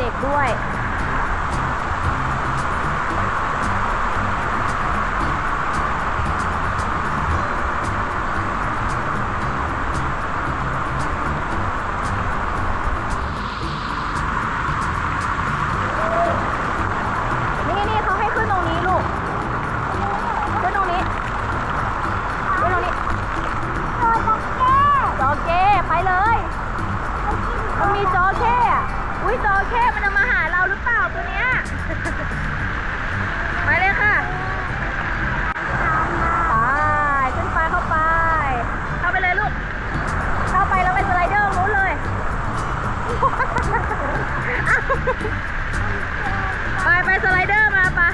เด็กด้วย สไลเดอร์มาปะ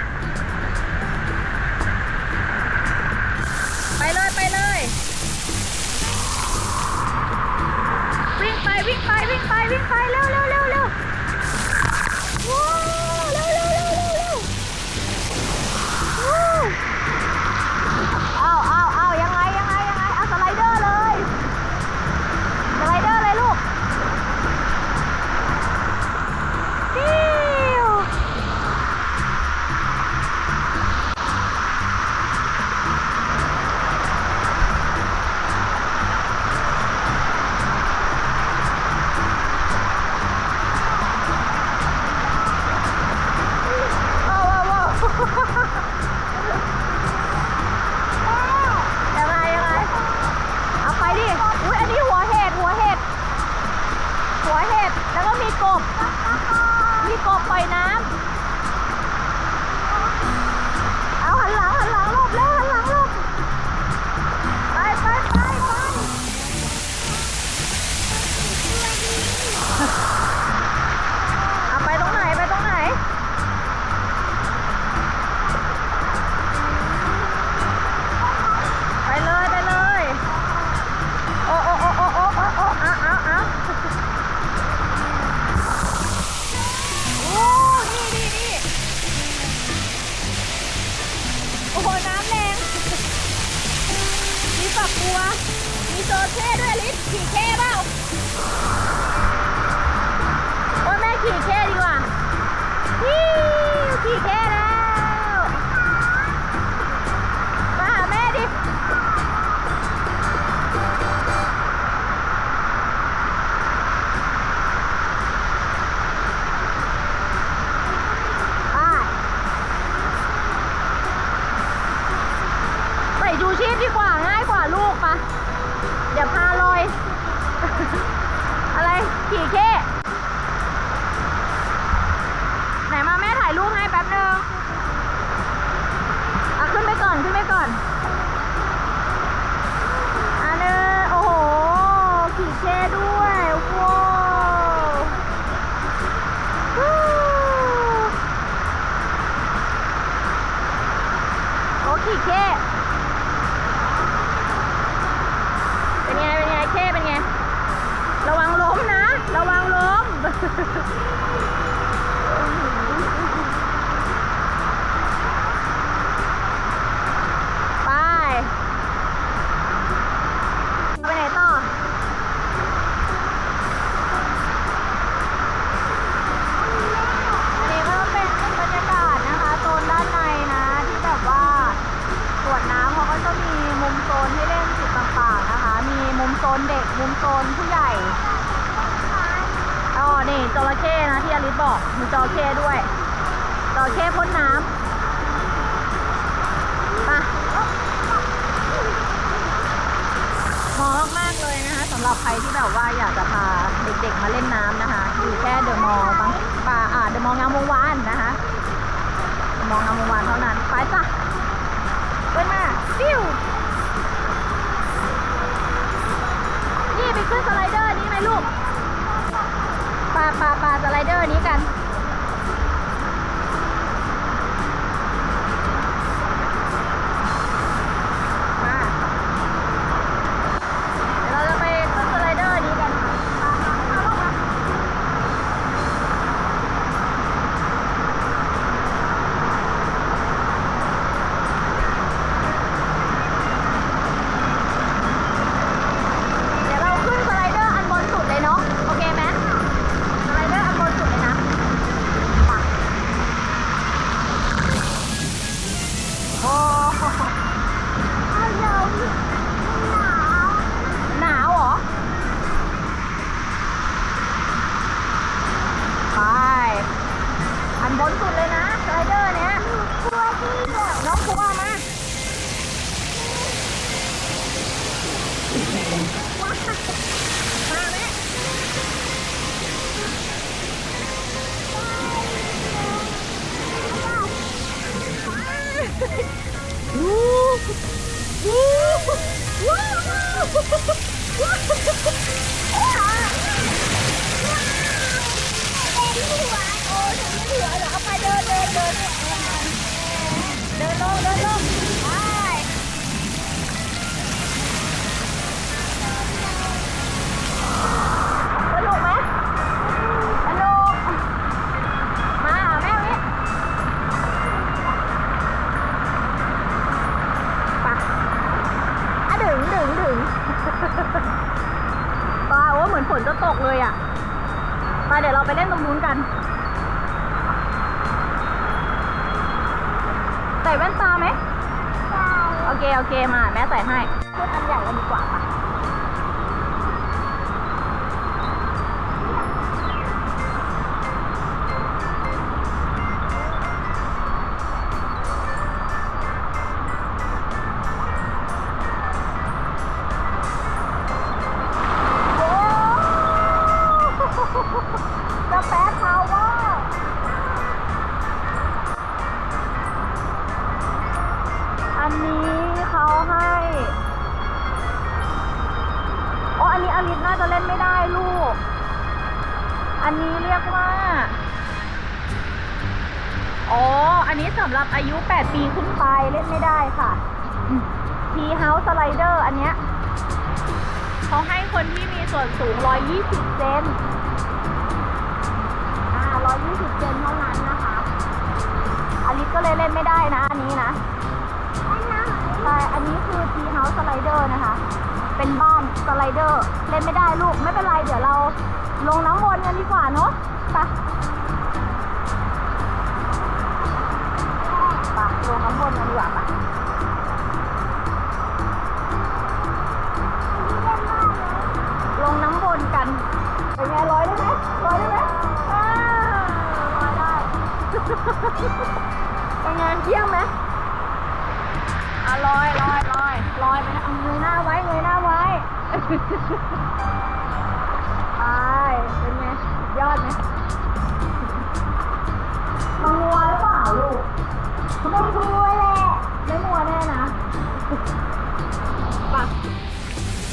ไป ไปไหนต่อ อันนี้ก็เป็นบรรยากาศนะคะโซนด้านในนะที่แบบว่าสวนน้ำเขาก็จะมีมุมโซนให้เล่นกิจต่างๆนะคะ มีมุมโซนเด็ก มุมโซนผู้ใหญ่ นี่จระเข้นะที่อลิสบอกมีจระเข้ด้วยจระเข้พ่นน้ำมาเหมาะมากเลยนะคะสำหรับใครที่แบบว่าอยากจะพาเด็กๆมาเล่นน้ำนะคะ อยู่แค่เดอะมอลล์ป่าอ่าเดอะมอลล์งามวงวานนะคะมองงามวงวานเท่านั้นไปจ้ะ วันนี้กัน บนสุดเลยนะสไลเดอร์เนี้ยคัวพี่เน้องคัวมามา ปลาโอ้เหมือนฝนจะตกเลยอะไปเดี๋ยวเราไปเล่นตรงนู้นกันใส่แว่นตาไหมใช่โอเค โอเคมา แม่ใส่ให้พูดอันใหญ่กันดีกว่าค่ะ ออันนี้สำหรับอายุ 8 ปีขึ้นไปเล่นไม่ได้ค่ะทีเฮาส์สไลเดอร์อันเนี้ยเขาให้คนที่มีส่วนสูง 120 เซนอ่า 120 เซนเท่านั้นนะคะอลิสก็เลยเล่นไม่ได้นะ อันนี้นะอันนั้นใช่อันนี้คือ T House Slider นะคะ เป็นบ้านสไลเดอร์ เล่นไม่ได้ลูก ไม่เป็นไร เดี๋ยวเราลงน้ำวนกันดีกว่าเนาะไป ลงน้ำวนกันดีกว่าปที่เล่นมากเลยลงน้ำวนกัน เป็นไงลอยได้ไหมลอยได้ไหมอ่าลอยได้ เป็นไงเยี่ยมไหมอะลอยลอยลอยลอยไปนะเอาเงยหน้าไว้เงยหน้าไว้ไปเป็นไงยอดไหม ไม่กลัวแหละไม่งัวแน่นะไป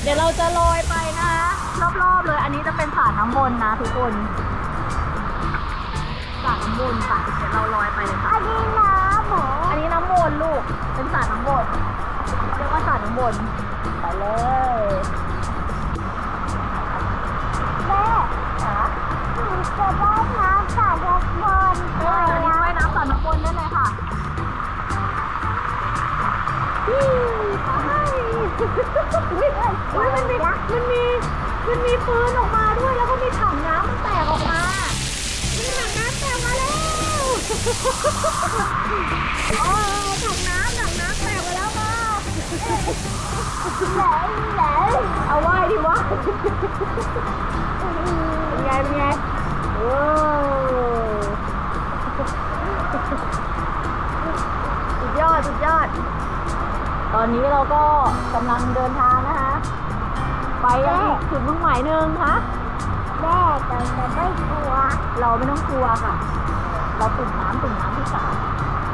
เดี๋ยวเราจะลอยไปนะรอบๆเลย อันนี้จะเป็นสระน้ำวนนะทุกคนสระน้ำวนไปเดี๋ยวเราลอยไปเลยค่ะอันนี้น้ำหมูอันนี้น้ำวนลูก เป็นสระน้ำวนเรียกว่าสระน้ำวนไปเลยแม่ค่ะหนูจะว่ายน้ำสาดบอลเอออันนี้ว่ายน้ อุ๊ยมันมีมันมีมันมีปืนออกมาด้วยแล้วก็มีถังน้ำมันแตกออกมามีถังน้ำแตกมาแล้วโอ้ถังน้ำถังน้ำแตกมาแล้วค่ะแหลมแหลมเอาไหว้ดิวะเป็นไงเป็นไงโอ้สุดยอดสุดยอด ตอนนี้เราก็กำลังเดินทางนะคะ ไปยังอีกจุดมุ่งหมายหนึ่งคะแม่จะไม่กลัว เราไม่ต้องกลัวค่ะ เราตุ่มน้ำตุ่มน้ำที่ขา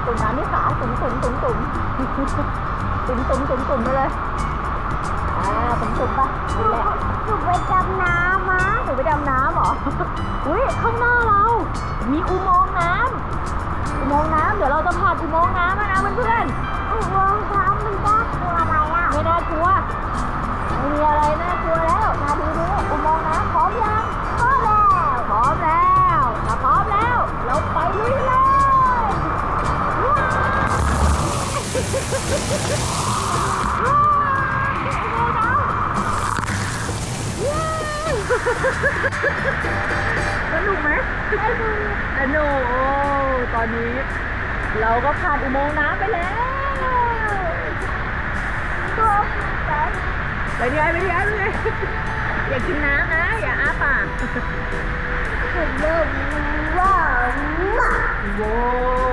ตุ่มน้ำที่ขาตุ่มตุ่มตุ่มตุ่มตุ่มตุ่มตุ่มตุ่มไปเลยอ่าตุ่มตุ่มปะนี่แหละหนูไปดำน้ำมั้งหนูไปดำน้ำเหรอ อุ้ยข้างหน้าเรา มีอุโมงค์น้ำอุโมงค์น้ำเดี๋ยวเราจะผ่านอุโมงค์น้ำแล้วนะเพื่อนอุโมงค์น้ำมันน่ากลัว ไม่น่ากลัวไม่มีอะไรน่ากลัวแล้ว มาดูดูอุโมงค์น้ำพร้อมยังพร้อมแล้วพร้อมแล้วถ้าพร้อมแล้ว เราไปลุยเลยว้าวว้าวอุโมงค์น้ำว้าวสนุกไหมสนุกสนุกโอ้ตอนนี้ เราก็ผ่านอุโมงค์น้ำ ไปดีไปดีไปดีอย่ากินน้ำนะ อย่าอ้าปากถึงเริ่มว้าวโว้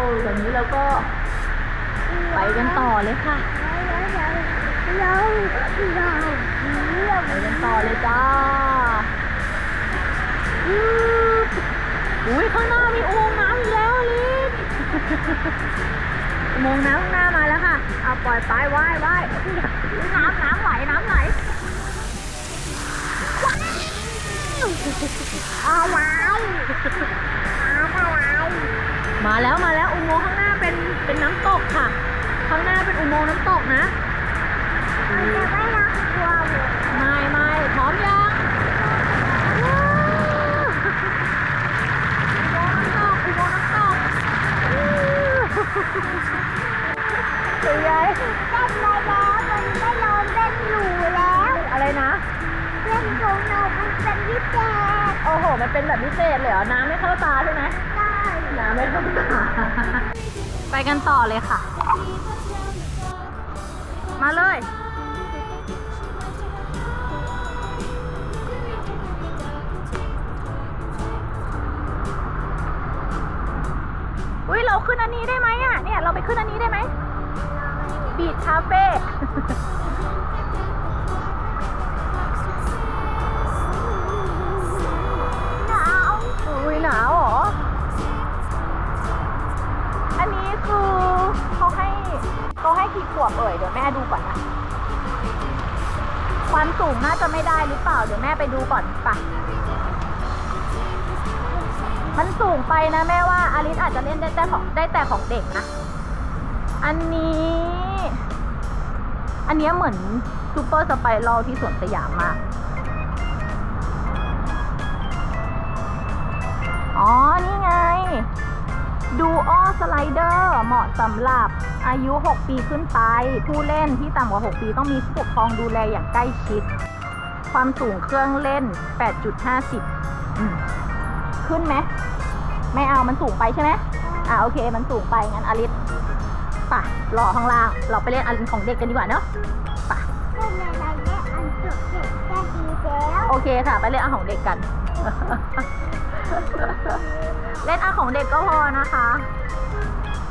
วตอนนี้เราก็ไปกันต่อเลยค่ะเราเราเราไปกันต่อเลยจ้า อุ้ยข้างหน้ามีอุโมงค์น้ำอีกแล้วอลิศ อุโมงค์น้ำข้างหน้ามาแล้วค่ะเอาปล่อยไปว่ายว่ายอุ๊ยน้ำน้ำไหลน้ำไหลเอาไว้เอาไว้มาแล้วมาแล้วอุโมงค์ข้างหน้าเป็นเป็นน้ำตกค่ะ ข้างหน้าเป็นอุโมงค์น้ำตกนะมันจะไม่รักกลัวหมดไม่ไม่พร้อมยัง เป็นแบบพิเศษเลยเหรอ น้ำไม่เข้าตาใช่ไหมได้น้ำไม่เข้าตา ไปกันต่อเลยค่ะ มาเลย อุ้ยเราขึ้นอันนี้ได้ไหมอะ เนี่ย เราไปขึ้นอันนี้ได้ไหมบีชคาเฟ่ ม่ดูก่อนนะความสูงน่าจะไม่ได้หรือเปล่า เดี๋ยวแม่ไปดูก่อนปะมันสูงไปนะแม่ว่าอาริสอาจจะเล่นได้แต่ของได้แต่ของเด็กนะ อันนี้ อันเนี้ยเหมือนซูเปอร์สไปรัลที่สวนสยามมาก อ๋อ นี่ไง ดูอ้อสไลเดอร์เหมาะสำหรับ อายุ 6 ปีขึ้นไป ผู้เล่นที่ต่ำกว่า 6 ปีต้องมีผู้ปกครองดูแลอย่างใกล้ชิด ความสูงเครื่องเล่น 8.50อืมขึ้นไหม ไม่เอามันสูงไปใช่ไหมอ่าโอเค มันสูงไป งั้นอลิสป่ะรอข้างล่าง เราไปเล่นอลินของเด็กกันดีกว่าเนาะป่ะเล่นอะไรเนี่ยอันจบเด็กก็ดีแล้วโอเคค่ะ ไปเล่นอาของเด็กกัน เล่นอาของเด็กก็พอนะคะ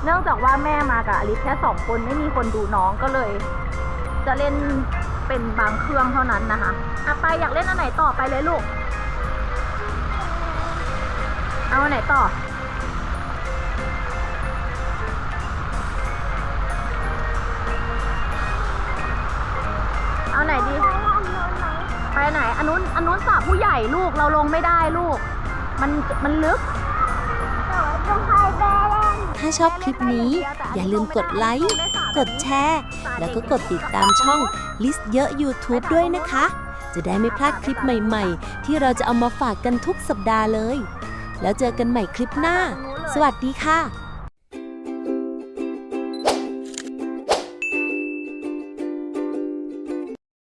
เนื่องจากว่าแม่มากับอลิสแค่สองคนไม่มีคนดูน้องก็เลย จะเล่นเป็นบางเครื่องเท่านั้นนะคะอะไปอยากเล่นอันไหนต่อไปเลยลูก เอาอันไหนต่อ เอาไหนดี ไปไหนอันนู้นอันนู้นสระผู้ใหญ่ลูกเราลงไม่ได้ลูก มันมันลึกต้องไปแบเล่น ถ้าชอบคลิปนี้ อย่าลืมกดไลค์ กดแชร์ แล้วก็กดติดตามช่องลิสเยอะ YouTube ด้วยนะคะ จะได้ไม่พลาดคลิปใหม่ๆ ที่เราจะเอามาฝากกันทุกสัปดาห์เลย แล้วเจอกันใหม่คลิปหน้า สวัสดีค่ะ